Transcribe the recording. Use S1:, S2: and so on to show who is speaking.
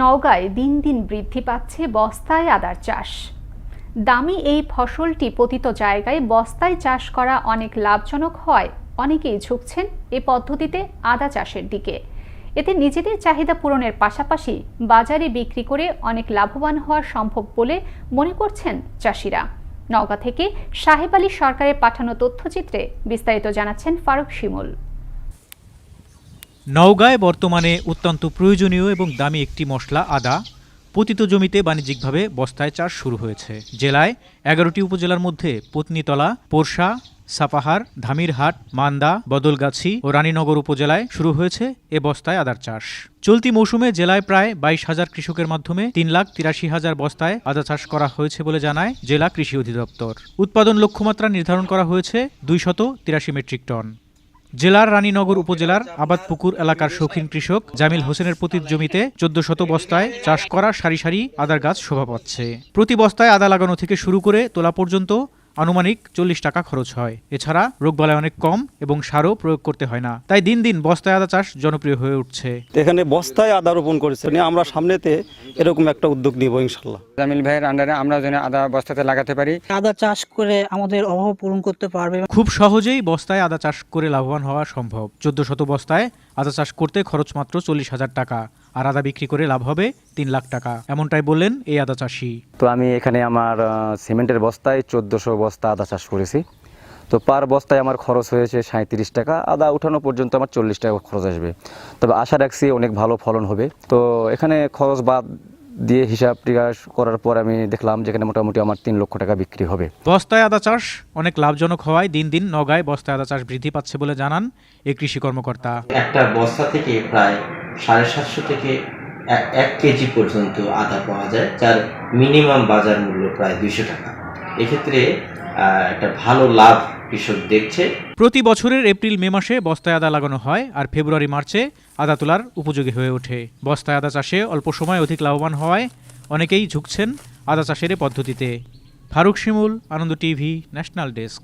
S1: নওগাঁয় দিন দিন বৃদ্ধি পাচ্ছে বস্তায় আদার চাষ। দামি এই ফসলটি পতিত জায়গায় বস্তায় চাষ করা অনেক লাভজনক হয়। অনেকেই ঝুঁকছেন এ পদ্ধতিতে আদা চাষের দিকে। এতে নিজেদের চাহিদা পূরণের পাশাপাশি বাজারে বিক্রি করে অনেক লাভবান হওয়া সম্ভব বলে মনে করছেন চাষিরা। নওগাঁ থেকে সাহেব আলী সরকারের পাঠানো তথ্যচিত্রে বিস্তারিত জানাচ্ছেন ফারুক শিমুল।
S2: নওগাঁয় বর্তমানে অত্যন্ত প্রয়োজনীয় এবং দামি একটি মশলা আদা পতিত জমিতে বাণিজ্যিকভাবে বস্তায় চাষ শুরু হয়েছে। জেলায় এগারোটি উপজেলার মধ্যে পত্নীতলা, পোরশা, সাপাহার, ধামিরহাট, মান্দা, বদলগাছি ও রানীনগর উপজেলায় শুরু হয়েছে এ বস্তায় আদার চাষ। চলতি মৌসুমে জেলায় প্রায় বাইশ হাজার কৃষকের মাধ্যমে তিন লাখ তিরাশি হাজার বস্তায় আদা চাষ করা হয়েছে বলে জানায় জেলা কৃষি অধিদপ্তর। উৎপাদন লক্ষ্যমাত্রা নির্ধারণ করা হয়েছে দুইশত তিরাশি মেট্রিক টন। জেলার রানীনগর উপজেলার আবাদপুকুর এলাকার শৌখিন কৃষক জামিল হোসেনের প্রতি জমিতে চোদ্দ শত বস্তায় চাষ করা সারি সারি আদার গাছ শোভা পাচ্ছে। প্রতি বস্তায় আদা লাগানো থেকে শুরু করে তোলা পর্যন্ত আনুমানিক চল্লিশ টাকা খরচ হয়। এছাড়া রোগবালাই অনেক কম এবং সারও প্রয়োগ করতে হয় না। তাই দিন দিন বস্তায় আদা চাষ জনপ্রিয় হয়ে উঠছে।
S3: এখানে বস্তায় আদা রোপণ করেছে। নিয়ে আমরা সামনেতে এরকম একটা উদ্যোগ নিব ইনশাল্লাহ।
S4: জামিল ভাইয়ের আন্ডারে আমরা যেন আদা বস্তাতে লাগাতে পারি।
S5: আদা চাষ করে আমাদের অভাব পূরণ করতে পারবে।
S2: খুব সহজেই বস্তায় আদা চাষ করে লাভবান হওয়া সম্ভব। চোদ্দ শত বস্তায় আদা চাষ করতে খরচ মাত্র চল্লিশ হাজার টাকা, আর আদা বিক্রি করে লাভ হবে তিন লাখ টাকা। এমনটাই বললেন এই আদা চাষি।
S6: তো আমি এখানে আমার সিমেন্টের বস্তায় চোদ্দোশো বস্তা আদা চাষ করেছি। তো পার বস্তায় আমার খরচ হয়েছে সাঁত্রিশ টাকা, আদা উঠানো পর্যন্ত আমার চল্লিশ টাকা খরচ আসবে। তবে আশা রাখছি অনেক ভালো ফলন হবে। তো এখানে খরচ বাদ দিয়ে হিসাব টিকাস করার পর আমি দেখলাম যেখানে মোটামুটি আমার তিন লক্ষ টাকা বিক্রি হবে।
S2: বস্তায় আদা চাষ অনেক লাভজনক হওয়ায় দিন দিন নগায় বস্তায় আদা চাষ বৃদ্ধি পাচ্ছে বলে জানান এই কৃষি কর্মকর্তা।
S7: একটা বস্তা থেকে প্রায় সাড়ে সাতশো থেকে এক কেজি পর্যন্ত আদা পাওয়া যায় যার মিনিমাম বাজার মূল্য প্রায় দুইশো টাকা। এক্ষেত্রে একটা ভালো লাভ কৃষক দেখছে।
S2: প্রতি বছরের এপ্রিল, মে মাসে বস্তায় আদা লাগানো হয় আর ফেব্রুয়ারি, মার্চে আদা তোলার উপযোগী হয়ে ওঠে। বস্তায় আদা চাষে অল্প সময় অধিক লাভবান হওয়ায় অনেকেই ঝুঁকছেন আদা চাষের পদ্ধতিতে। Faruk Shimul, Ananda TV, national desk.